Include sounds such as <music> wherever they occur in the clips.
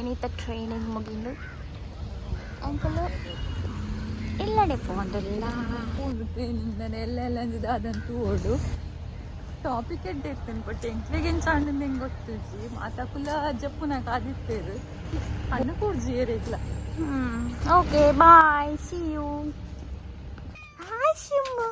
trainee ತ training ಮುಗಿಲು uncle ಎಲ್ಲಡೆ ಪೋಂದಿಲ್ಲ ಟ್ರೈನಿಂಗ್ದಾನೆ ಎಲ್ಲೆಲ್ಲ ಅಂದಿದ್ದ ಅದಂತೂ ಓಡು ಟಾಪಿಕ್ ಎಡ್ಡಿರ್ತೇನೆ ಬಟ್ ಎಂಟ್ಲಿಗಿನ ಸಣ್ಣದ ಹೆಂಗೆ ಗೊತ್ತಿಜ್ಜಿ ಮಾತಾಕುಲ ಜಪ್ಪುನ ಕಾದಿತ್ತೇರು ಅನ್ನ ಕೂಡ್ಜಿ ಏರಿಲ್ಲ okay bye see you hi Simbu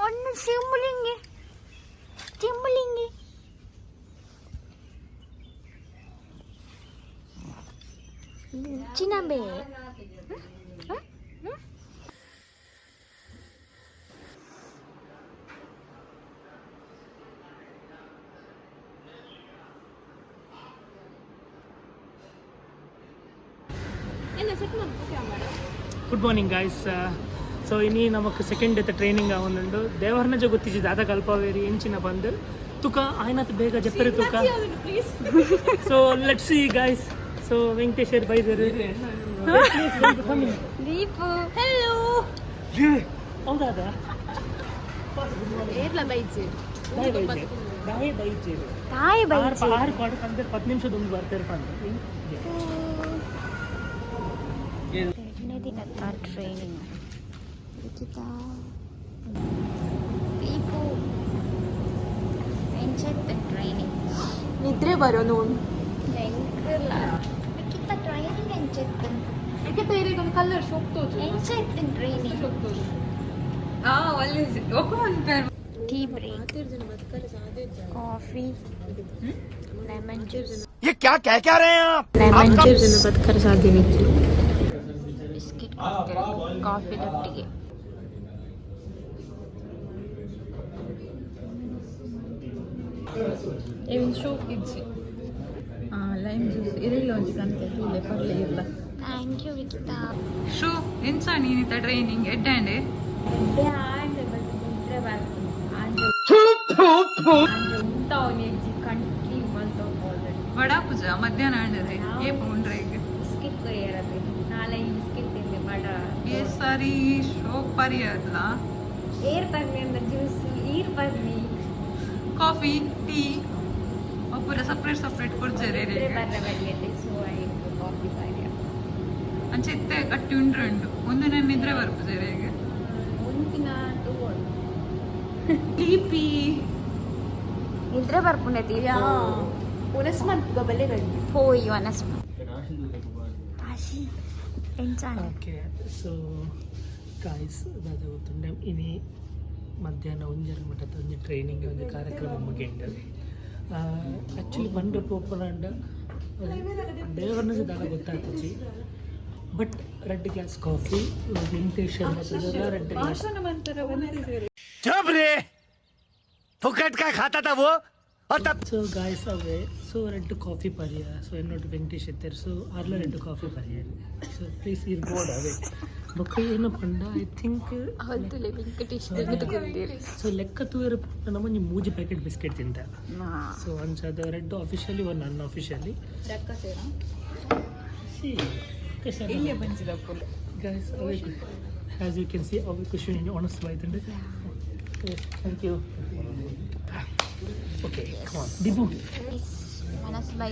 ಒಣ್ಣು ಶಿಂಬುಲಿಂಗಿ ಶಿಂಬುಲಿಂಗಿ ಚಿನ್ನಬೆ. ಗುಡ್ ಮಾರ್ನಿಂಗ್ ಗಾಯ್ಸ್ ಸೊ ಇನಿ ನಮಕ್ ಸೆಕೆಂಡ್ ಡೇತ ಟ್ರೈನಿಂಗ್ ಅವನುಂಡು ಜೊ ಗೊತ್ತಿಜಿ ದಾದ ಕಲ್ಪವೇರಿ ಎಂಚಿನ ಬಂದು ತುಕ ಆಯ್ನತ್ ಬೇಗ ಜಪ್ಪರಿ ತುಕ. So let see guys so Venkateshwar ಬೈದರು ದೀಪು ಹೆಲೋ ಹೌದಾದ ಏರ್ಲ ಬೈಜಿ ದಾಯಿ ಬೈಜೆ ದಾಯಿ ಬೈಜೆ ತಾಯಿ ಬೈ ಆರು ಆರು ಕ್ವಾರ್ಟರ್ ಅಂದ್ರೆ ಹತ್ತು ನಿಮಿಷದ ಒಂದು ಬರ್ತಾರೆ ಬಂದು ಎರಡನೇ ದಿನದ ಟ್ರೈನಿಂಗ್ ಲಿಖಿತ ದೀಪು ಎಂಚತ್ತೆ ಟ್ರೈನಿಂಗ್ ನಿದ್ರೆ ಬರೋ ನೋಡು ಹೆಂಗಿಲ್ಲ ಲಿಖಿತ ಟ್ರೈನಿಂಗ್ ಎಂಚತ್ತೆ ಯಾಕೆ ಬೇರೆ ಒಂದು ಕಲರ್ ಹೋಗ್ತೋದು ಎಂಚತ್ತೆ ಟ್ರೈನಿಂಗ್ ಹಾ ಒಳ್ಳೆ ಒಪ್ಪ tea break coffee lemon juice ये क्या कह क्या रहे हैं आप ಲೆಮನ್ ಜ್ಯೂಸ್ ಬದುಕಲು ಸಾಧ್ಯವಿಲ್ಲ ಬಿಸ್ಕಿಟ್ ಕಾಫಿದೊಟ್ಟಿಗೆ ಏನು ಶೋಕ್ ಇಜ್ಜಿ ಹಾಂ lime juice ಇರಲಿಲ್ಲ ಒಂದು ಕಂತೆ ಇಲ್ಲೇ ಪರ್ಲೆ ಇಲ್ಲ. ಥ್ಯಾಂಕ್ ಯು ವಿಕಿತಾ ಶೋ ಎಂಚ ನೀನಿತ ಟ್ರೈನಿಂಗ್ ಎಡ್ಡಾಂಡೆ ವಡಾ ಪೂಜಾ ಮಧ್ಯಾಹ್ನ ಆಂಡದೆ ಏ ಪೌಂಡ್ರೆ ಬಿಸ್ಕಿಟ್ ಕೊರಿಯರದು ನಾಳೆ ಬಿಸ್ಕಿಟ್ ತಿಂದೆ ಬಡ. ಏ ಸಾರಿ ಶೋಕ್ ಏರ್ ಬರ್ಲಿ ಅಂದ್ರೆ ಜ್ಯೂಸ್ ಈರ್ ಬರ್ಲಿ. Coffee tea. ಒಬ್ಬರ ಸಪ್ರೇಟ್ ಸಪ್ರೇಟ್ ಕೊಡ್ಜಾರೆ ಬರ್ಲ ಬರ್ಲಿ ಅಂತ ಸೊ ಆಯ್ತು ಕಾಫಿ ಕಾರ್ಯ ಅಂಚೆತ್ತೆ ಕಟ್ಟಿ ಉಂಡ್ರೆ ಉಂಟು. ಒಂದು ನನ್ನ ನಿದ್ರೆ ಒಂದಿನ ತಗೋಳು ಟಿಪಿ ನಿದ್ರೆ ಬರ್ಪುಂಡೆ ದೀಪ ಪುನಸ್ಮತ್ ಗಬಲೆ ಗಂಟು ಹೋಯ್ ವನಸ್ ಪಾಶಿ ಎಂಚಾನೆ ಓಕೆ ಸೊ ಗಾಯ್ಸ್ ದಾದ ಗೊತ್ತುಂಡೆ ಇನಿ ಮಧ್ಯಾಹ್ನ ಒಂಜರ ಮಟ್ಟದ ಒಂದು ಟ್ರೈನಿಂಗ್ ಒಂದು ಕಾರ್ಯಕ್ರಮ ಮುಗಿಂಡು ಆ್ಯಕ್ಚುಲಿ ಬಂದ್ರಪ್ಪ ಅಂಡ್ ದೇವರ నుంచి ದಾಗ ಗೊತ್ತಾಗ್ತದೆ but red glass coffee Venkatesan red glass जब रे फुकट का खाता था वो और तब ಸೊ ಗಾಯ್ಸ್ ಅವೇ ಸೊ ರೆಡ್ ಕಾಫಿ ಪರಿಯ ಸೊ ಎನ್ನೊಟ್ಟು ವೆಂಕಟೇಶ್ ಎತ್ತರ್ ಸೊ ಅರ್ಲ ರೆಡ್ ಕಾಫಿ ಪರಿಯ ಸೊ ಪ್ಲೀಸ್ ಇರ್ಬೋದು ಅವೇ ಬೊಕ್ಕ ಏನು ಪಂಡ ಐ ಥಿಂಕ್ ಹೌದು ವೆಂಕಟೇಶ್ ಸೊ ಲೆಕ್ಕ ತೂರ ನಮ್ಮ ಒಂಜಿ ಮೂಜಿ ಪ್ಯಾಕೆಟ್ ಬಿಸ್ಕೆಟ್ ತಿಂತ ಸೊ ಅಂಚದ ರೆಡ್ ಆಫಿಷಿಯಲಿ ಒನ್ ಅನ್ ಆಫಿಷಿಯಲಿ ಇಲ್ಲೇ ಬಂಚಿದ ಫುಲ್ ಗೈಸ್ ಅವೇ ಆಸ್ ಯು ಕ್ಯಾನ್ ಸಿ ಅವೇ ಖುಷಿ honest ಆಯ್ತಂಡೆ thank you okay come on ದಿಬು ಮನಸ್ ಬೈ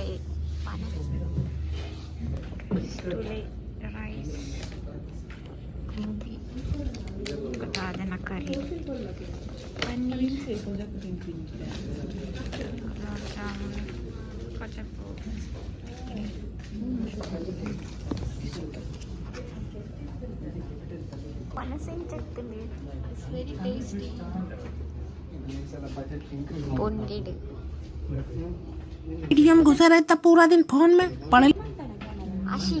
ಲೇ ಮನಸ್ ಟು ರೈಸ್ राइस गोभी बता देना करी पनीर पूरा दिन फ़ोन में पढ़ आशी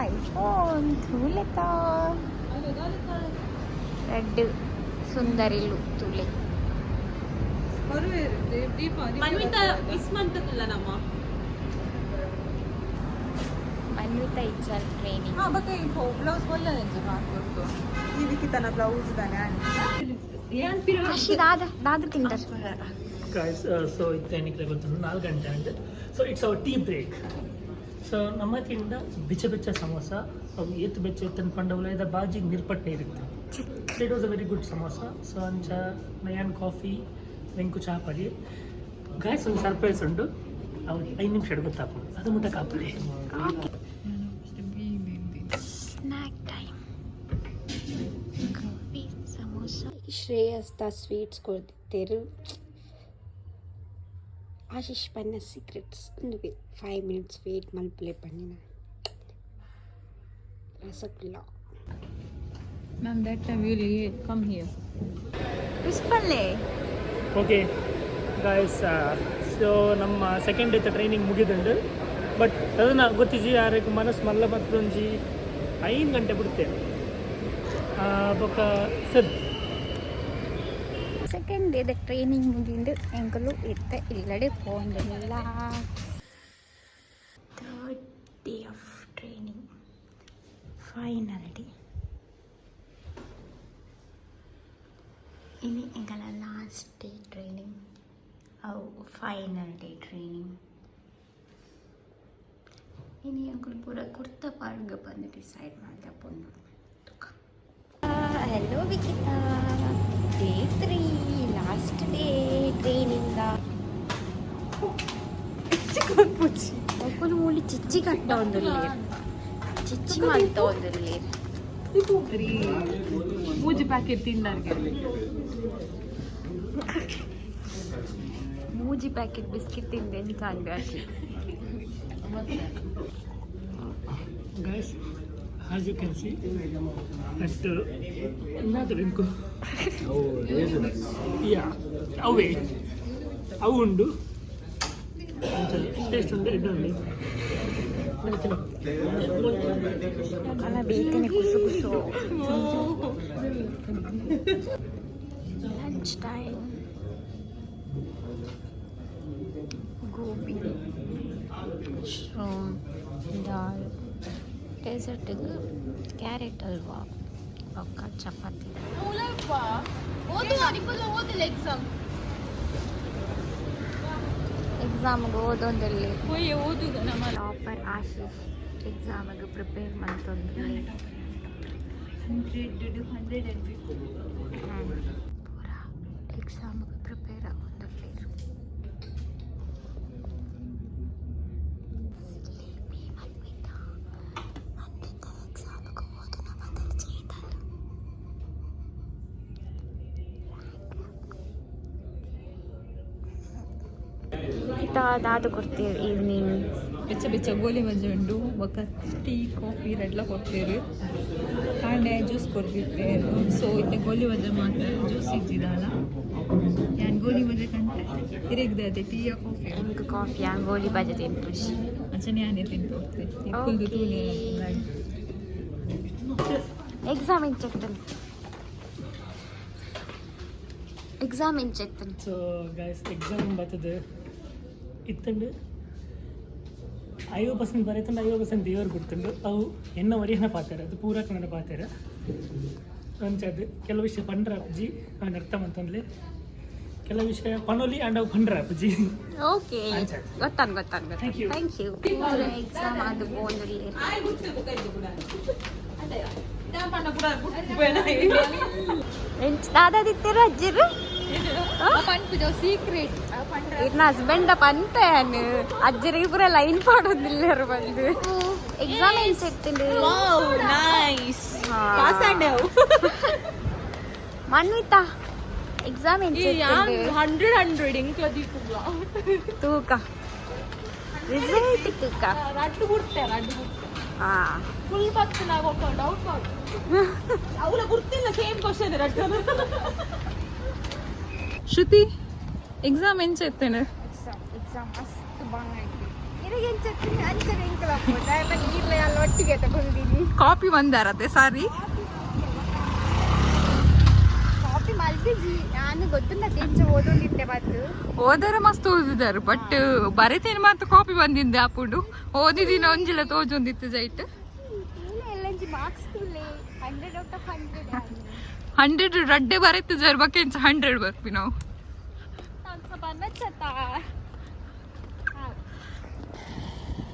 ఐఫోన్ తూలెత రెడ్ సుందరి లుక్ తూలె మన్విత ఇచ్చారు ట్రైనింగ్ బ్లౌజ్ వల్ల ఇదికి తన బ్లౌజ్ దాదా దాదా తింటారు సో ఇది టెన్ నాలుగు గంట అంటే so it's our tea break so ಇತ್ತೇನಿಕ್ಲೆ ಗೊತ್ತುಂಟು ನಾಲ್ಕು ಗಂಟೆ and so it's our tea break so ನಮ್ಮ ತಿಂಡ ಬಿಚ್ಚ ಬೆಚ್ಚ ಸಮೋಸ ಅವು ಎತ್ತು ಬೆಚ್ಚ ಎತ್ತನ ಪಂಡವಲ ಇದ ಬಾಜಿ ನಿರ್ಪಟ್ಟೆ ಇರುತ್ತೆ it was a very good samosa so ಅಂಚ ನಯಾನ್ ಕಾಫಿ ವೆಂಕು ಚಹಾ ಪಡಿ ಗಾಯ್ಸ್ ಒಂದು ಸರ್ಪ್ರೈಸ್ ಉಂಟು ಅವ್ರು ಐದು ನಿಮಿಷ ಗೊತ್ತಾಗ್ಬೋದು ಅದು ಮುಟ್ಟ ಕಾಪಡಿ snack time coffee samosa ಶ್ರೇಯಸ್ತ sweets ಕೊಡ್ತಿರು ಆಶೀಶ್ ಪನ್ನ ಸೀಕ್ರೆಟ್ಸ್ ಒಂದು ಫೈವ್ ಮಿನಿಟ್ಸ್ ವೇಟ್ ಮಲ್ಪಲೆ ಪನ್ನಿನ rasgulla. Ma'am that time you come here ಪುಷ್ಪಲ್ಲೇ okay guys so ನಮ್ಮ ಸೆಕೆಂಡ್ ಡೇತ ಟ್ರೈನಿಂಗ್ ಮುಗಿದುಂಡು ಬಟ್ ಅದನ್ನು ಗೊತ್ತಿಜಿ ಯಾರಿಗೆ ಮನಸ್ಸು ಮಲ್ಲ ಮತ್ತೊಂಜಿ ಐದು ಗಂಟೆ ಬಿಡುತ್ತೆ. ಬೊಕ್ಕ ಸರ್. ಸೆಕೆಂಡ್ ಡೇದ ಟ್ರೈನಿಂಗ್ ಮುಗಿಂದು ಎಂಕಲು ಇತ್ತ ಇಲ್ಲಡೆ ಪೋಂದಿಲ್ಲ third day of training final day ini ಎಂಕಲ last day training ಅವು ಫೈನಲ್ ಡೇ ಟ್ರೈನಿಂಗ್ ಇನಿ ಅಂಕಲ್ ಪೂರ ಕುರ್ತ ಪಾಡ್ಗ ಬಂದು ಡಿಸೈಡ್ ಮಾಡ್ದೆ ಪೊಂದು ಹಲೋ ವಿಕಿತಾ ಡೇ ತ್ರೀ ಒಕ್ಕಲು ಮೂಲಿ ಚಿಚ್ಚಿ ಕಟ್ಟ ಒಂದಲ್ಲಿ ಚಿಚ್ಚಿ ಮಾಡ್ತಾ ಒಂದಲ್ಲಿ ಮೂಜಿ ಪ್ಯಾಕೆಟ್ ತಿಂಡಾರ್ಗೆ ಮೂಜಿ ಪ್ಯಾಕೆಟ್ ಬಿಸ್ಕಿಟ್ ತಿಂದೆ ಕಾಂಗ್ರೆ ಅಷ್ಟೇ guys as you can see at ಏನಾದರೂ ಇಂಕು <laughs> ಯಾ ಅವೇ ಅವು ಉಂಡು Taste ఉంటే ఇడ్డండి అలా బీతిని కుసు కుసు లంచ్ టైం గోబీ ஷ்ரோம் தால் டெசர்ட்டுக்கு கேரட் அல்வா பக்கா சப்பாத்தி ஓதுவா அனுப்பல ஓதுல எக்ஸாம் ಓದುದು ಓದೊಂದಲ್ಲಿ ಟಾಪರ್ ಎಕ್ಸಾಮ್ ಎಕ್ಸಾಮಿಗೆ ಪ್ರಿಪೇರ್ ಮಾಡ್ತೊಂದು ಹಂಡ್ರೆಡ್ ಹಂಡ್ರೆಡ್ ಎಕ್ಸಾಮ್ಗೆ ಪ್ರಿಪೇರ್ ಆಗೋದು ಎಕ್ಸಾಮಿಗೆ ಪ್ರಿಪೇರ್ ಆಗೊಂದಲ್ಲಿ ದಾದು ಕೊಡ್ತೀವಿ ಈವ್ನಿಂಗ್ ಬೆಚ್ಚ ಬೆಚ್ಚ ಗೋಲಿ ಮಜ್ಜೆ ಉಂಡು ಬೊಕ್ಕ ಟೀ ಕಾಫಿ ರೆಡ್ಲ ಕೊಡ್ತೀವಿ ಕಾಂಡೆ ಜ್ಯೂಸ್ ಕೊಡ್ತಿರ್ತೇವೆ. ಸೊ ಇತ್ತೆ ಗೋಲಿ ಮಜ್ಜೆ ಮಾತ್ರ ಜ್ಯೂಸ್ ಇದ್ದಿದ್ದಾಳ ಯಾನ್ ಗೋಲಿ ಮಜ್ಜೆ ಕಂಡ್ರೆ ಇರಗ್ದೆ ಅದೇ ಟೀಯ ಕಾಫಿ ಇಂಕ್ ಕಾಫಿ ಗೋಲಿ ಬಜೆ ಖುಷಿ. ಅಂಚನೆ ಯಾನೇ ತಿಂದು ತೂಲೆ ಎಕ್ಸಾಮ್ ಇಂಚೆಕ್ತನ್ ಎಕ್ಸಾಮ್ ಇಂಚೆಕ್ತನ್ ಸೊ ಗೈಸ್ ಎಕ್ಸಾಮ್ ಬರ್ತದೆ. ಇತ್ತಂಡು ಐವ ಪರ್ಸೆಂಟ್ ಬರೀತಂಡು ಐವ ಪರ್ಸೆಂಟ್ ದೇವರು ಕೊಡ್ತಂಡು ಅವು ಎನ್ನ ವರಿಯನ್ನ ಪಾತಾರೆ ಅದು ಪೂರ ಕನ್ನಡ ಪಾತಾರೆ. ಅಂಚದು ಕೆಲವು ವಿಷಯ ಪಂಡ್ರ ಅಪ್ಜಿ ಅವನ ಅರ್ಥ ಕೆಲವು ವಿಷಯ ಪನೋಲಿ ಅಂಡ್ ಅವು ಪಂಡ್ರ ಅಪ್ಜಿ. ಓಕೆ. ಗೊತ್ತಾನ್ ಗೊತ್ತಾನ್ Thank you. Thank you exam ಅದು ದಾದಾದಿತ್ತರ ಅಜ್ಜಿರು ಇರ್ನ ಹಸ್ಬೆಂಡ ಪಂಪೇನ್ ಅಜ್ಜರಿಗೆ ಪೂರ ಲೈನ್ ಪಾಡೋದಿಲ್ಲ ಬಂದು. ಎಕ್ಸಾಮ್ ಏನ್ ಸಿಗ್ತೀನಿ ಮನ್ವಿತಾ ಎಕ್ಸಾಮ್ ಏನ್ ಹಂಡ್ರೆಡ್ ಹಂಡ್ರೆಡ್ ಇಂಕ್ಲದಿ ತೂಕ. ರಿಸಲ್ಟ್ ತೂಕ. ರಡ್ಡು ಬಿಡ್ತೆ ರಡ್ಡು ಬಿಡ್ತಾರೆ ಹಾ. ಫುಲ್ ಬತ್ತು ನಾವು ಡೌಟ್ ಮಾಡು ಅವಳ ಗುರ್ತಿಲ್ಲ ಸೇಮ್ ಕ್ವಶನ್ ರಡ್ಡು. ಶ್ರುತಿ ಎಕ್ಸಾಮ್ ಎಂಚ ಎತ್ತೇನೆ ಕಾಪಿ ಬಂದಾರತ್ತೆ ಸಾರಿ ಓದರ ಮಸ್ತ್ ಓದಿದಾರು ಬಟ್ ಬರೀತೇನೆ ಮಾತ್ರ ಕಾಪಿ ಬಂದಿದ್ದೆ ಆಪುಂಡು ಓದಿದಿನ ಒಂದಿಲ್ಲ ತೋಜೊಂದಿತ್ತು ಜೈಟ್ ಹಂಡ್ರೆಡ್ ರಡ್ಡೆ ಬರತ್ತೆ ಜರ್ ಬಕ್ಕೆಂಚ ಹಂಡ್ರೆಡ್ ಬರ್ತೀವಿ ನಾವು.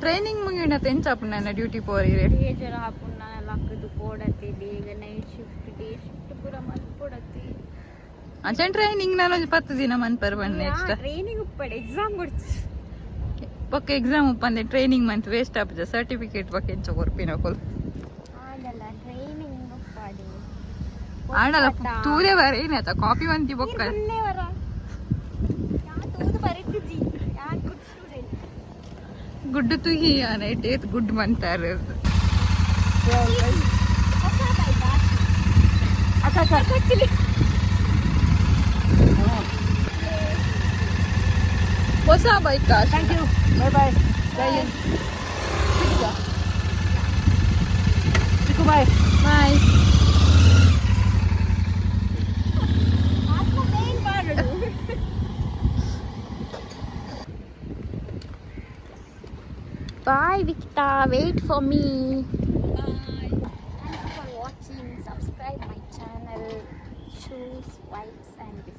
ಟ್ರೈನಿಂಗ್ ಮುಗಿನ ತೆಂಚಾಪು ನನ್ನ ಡ್ಯೂಟಿ ಪೋರಿರೆ ಬೇಜಾರ ಹಾಪುಣ್ಣ ಲಕ್ಕದು ಕೊಡತ್ತೆ ಬೇಗ ನೈಟ್ ಶಿಫ್ಟ್ ಡೇ ಶಿಫ್ಟ್ ಪೂರ ಮತ್ ಕೊಡತ್ತೆ. ಅಚನ್ ಟ್ರೈನಿಂಗ್ ನಾನು ಒಂದು ಪತ್ತು ದಿನ ಮನ್ಪರ್ ಬಂದ್ ನೆಕ್ಸ್ಟ್ ಟ್ರೈನಿಂಗ್ ಉಪ್ಪಡೆ ಎಕ್ಸಾಮ್ ಕೊಡ್ತು ಪಕ್ಕ ಎಕ್ಸಾಮ್ ಉಪ್ಪಂದೆ ಟ್ರೈನಿಂಗ್ ಮಂತ್ ವೇಸ್ಟ್ ಆಪುಜ ಸರ್ಟಿಫಿಕೇಟ್ ಬಗ್ಗೆ ಎಂಚ ಕೊರ್ಪಿನ ಕೊಲ್ ಆಡಲ್ಲ ತೂದೆ ಬರ ಏನಾಯ್ತ ಕಾಪಿ ಬಂತಿ ಬೊಕ್ಕ ಒಳ್ಳೆ ವರ ಯಾ ತೂದು ಬರೀತಿದ್ದಿ ಯಾ ಗುಡ್ ಸ್ಟೂಡೆಂಟ್ ಗುಡ್ಡು ತುಹಿ ನೈಟ್ ಏತ್ ಗುಡ್ ಮಂತಾರ ಹೊಸ ಬಾಯ್ತಾ ಗೊತ್ತಿಲ್ಲ ಹೊಸ bike thank you bye bye chikoo bye bye Bye, Vikta. Wait for me. Bye. Thank you for watching. Subscribe my channel. Shoes, Vibes, and.